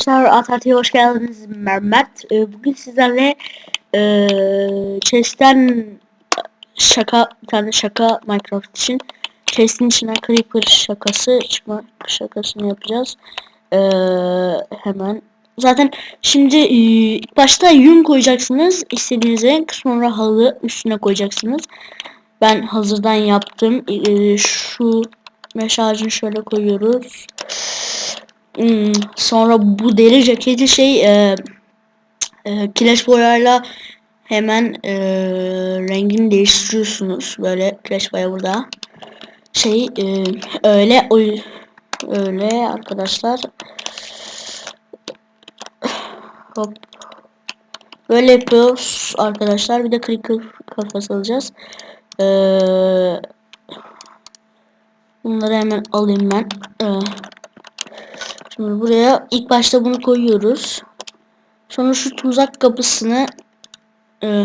Arkadaşlar Atatürk'e hoş geldiniz Mehmet. Ee, Bugün sizlerle ee, chest'ten şaka bir tane şaka Minecraft için chest'in içinden creeper şakası çıkma şakasını yapacağız. Ee, hemen zaten şimdi ilk başta yün koyacaksınız istediğiniz renk sonra halı üstüne koyacaksınız. Ben hazırdan yaptım. Ee, şu mesajını şöyle koyuyoruz. Hmm, sonra bu deri ceketi şey e, e, kireç boyayla hemen e, rengini değiştiriyorsunuz. Böyle kireç boya burada. Şey e, öyle oy öyle arkadaşlar. Hop. Böyle yapıyoruz arkadaşlar. Bir de clicker kafası alacağız. Ee, bunları hemen alayım ben. Ee, Şimdi buraya ilk başta bunu koyuyoruz. Sonra şu tuzak kapısını e,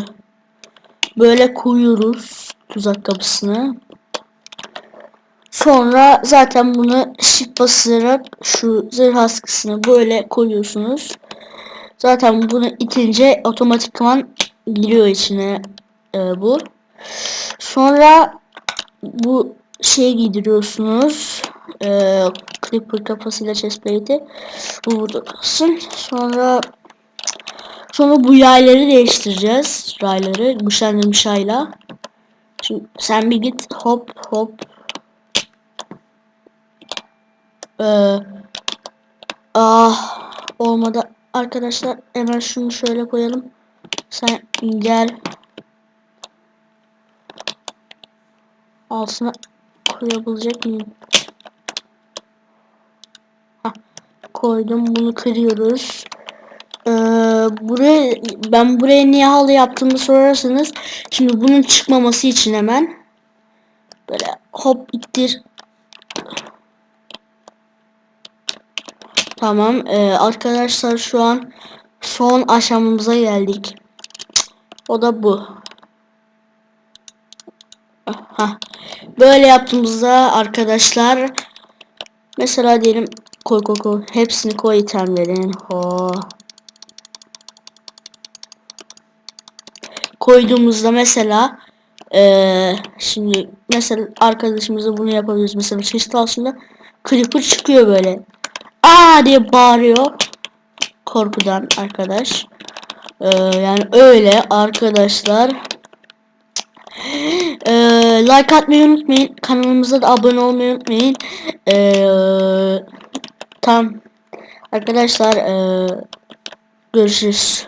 böyle koyuyoruz. Tuzak kapısını. Sonra zaten bunu shift basarak şu zırh askısını böyle koyuyorsunuz. Zaten bunu itince otomatikman giriyor içine e, bu. Sonra bu şey giydiriyorsunuz. E, Creeper kafasıyla chestplate'i. Kalsın. Sonra sonra bu yayları değiştireceğiz. Rayları güçlendirmiş yayla. Şimdi sen bir git hop hop. Ee, ah olmadı arkadaşlar hemen şunu şöyle koyalım. Sen gel. Altına koyabilecek miyim? Koydum. Bunu kırıyoruz. Ee, buraya ben buraya niye halı yaptığımı sorarsanız şimdi bunun çıkmaması için hemen böyle hop ittir. Tamam. Ee, arkadaşlar şu an son aşamamıza geldik. O da bu. Hah. Böyle yaptığımızda arkadaşlar mesela diyelim Koy koy koy. Hepsini koy itemlerin. Ho. Koyduğumuzda mesela ee, şimdi mesela arkadaşımıza bunu yapabiliriz. Mesela çeşit aslında creeper çıkıyor böyle. Aa diye bağırıyor. Korkudan arkadaş. Ee, yani öyle arkadaşlar. Ee, like atmayı unutmayın. Kanalımıza da abone olmayı unutmayın. Ee, Tamam. Arkadaşlar ee, görüşürüz.